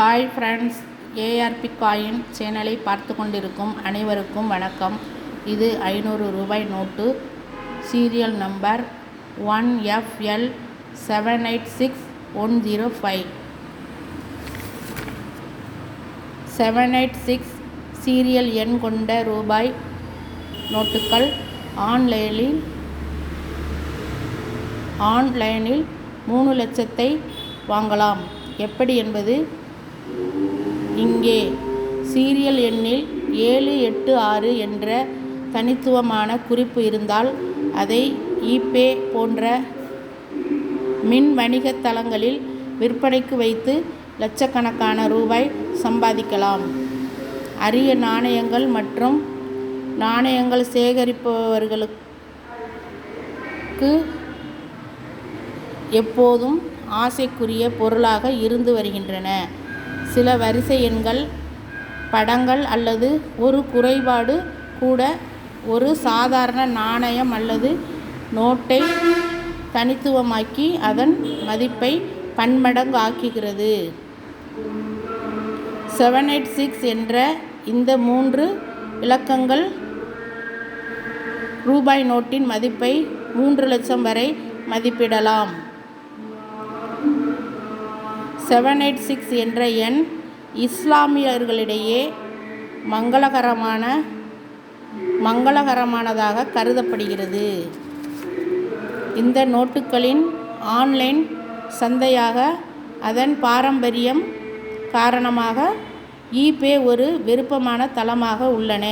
Hi friends ARP coin சேனலை பார்த்து கொண்டிருக்கும் அனைவருக்கும் வணக்கம். இது ஐநூறு ரூபாய் note serial number one FL seven eight six one zero five seven eight six serial எண் கொண்ட ரூபாய் நோட்டுகள் ஆன்லைனில் ஆன்லைனில் மூணு லட்சத்தை வாங்கலாம். எப்படி என்பது இங்கே சீரியல் எண்ணில் ஏழு எட்டு ஆறு என்ற தனித்துவமான குறிப்பு இருந்தால் அதை ஈபே போன்ற மின் வணிகத் தளங்களில் விற்பனைக்கு வைத்து லட்சக்கணக்கான ரூபாய் சம்பாதிக்கலாம். அரிய நாணயங்கள் மற்றும் நாணயங்கள் சேகரிப்பவர்களுக்கு எப்போதும் ஆசைக்குரிய பொருளாக இருந்து வருகின்றன. சில வரிசை எண்கள் படங்கள் அல்லது ஒரு குறைபாடு கூட ஒரு சாதாரண நாணயம் அல்லது நோட்டை தனித்துவமாக்கி அதன் மதிப்பை பன்மடங்கு ஆக்குகிறது செவன் எயிட் சிக்ஸ் என்ற இந்த மூன்று இலக்கங்கள் ரூபாய் நோட்டின் மதிப்பை மூன்று லட்சம் வரை மதிப்பிடலாம். செவன் எயிட் சிக்ஸ் என்ற எண் இஸ்லாமியர்களிடையே மங்களகரமான மங்களகரமானதாக கருதப்படுகிறது. இந்த நோட்டுகளின் ஆன்லைன் சந்தையாக அதன் பாரம்பரியம் காரணமாக ஈபே ஒரு விருப்பமான தளமாக உள்ளன.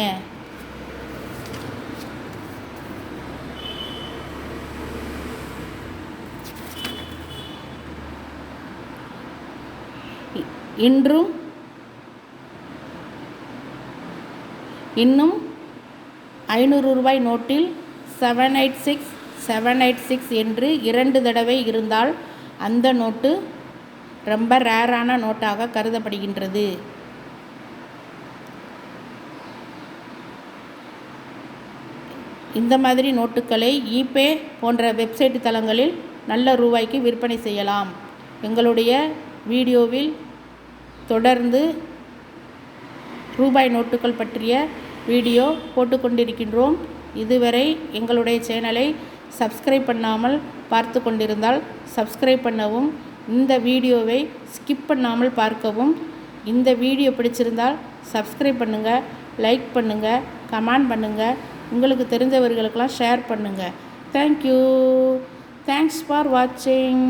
இன்றும் இன்னும் ஐநூறு ரூபாய் நோட்டில் seven eight six seven eight six என்று இரண்டு தடவை இருந்தால் அந்த நோட்டு ரொம்ப ரேரான நோட்டாக கருதப்படுகின்றது. இந்த மாதிரி நோட்டுகளை ஈபே போன்ற வெப்சைட் தளங்களில் நல்ல ரூபாய்க்கு விற்பனை செய்யலாம். எங்களுடைய வீடியோவில் தொடர்ந்து ரூபாய் நோட்டுகள் பற்றிய வீடியோ போட்டுக்கொண்டிருக்கின்றோம். இதுவரை எங்களுடைய சேனலை சப்ஸ்கிரைப் பண்ணாமல் பார்த்து கொண்டிருந்தால் சப்ஸ்கிரைப் பண்ணவும் இந்த வீடியோவை ஸ்கிப் பண்ணாமல் பார்க்கவும். இந்த வீடியோ பிடிச்சிருந்தால் சப்ஸ்கிரைப் பண்ணுங்கள் லைக் பண்ணுங்கள் கமெண்ட் பண்ணுங்கள் உங்களுக்கு தெரிஞ்சவர்களுக்கெல்லாம் ஷேர் பண்ணுங்கள் தேங்க்யூ. தேங்க்ஸ் ஃபார் வாட்சிங்.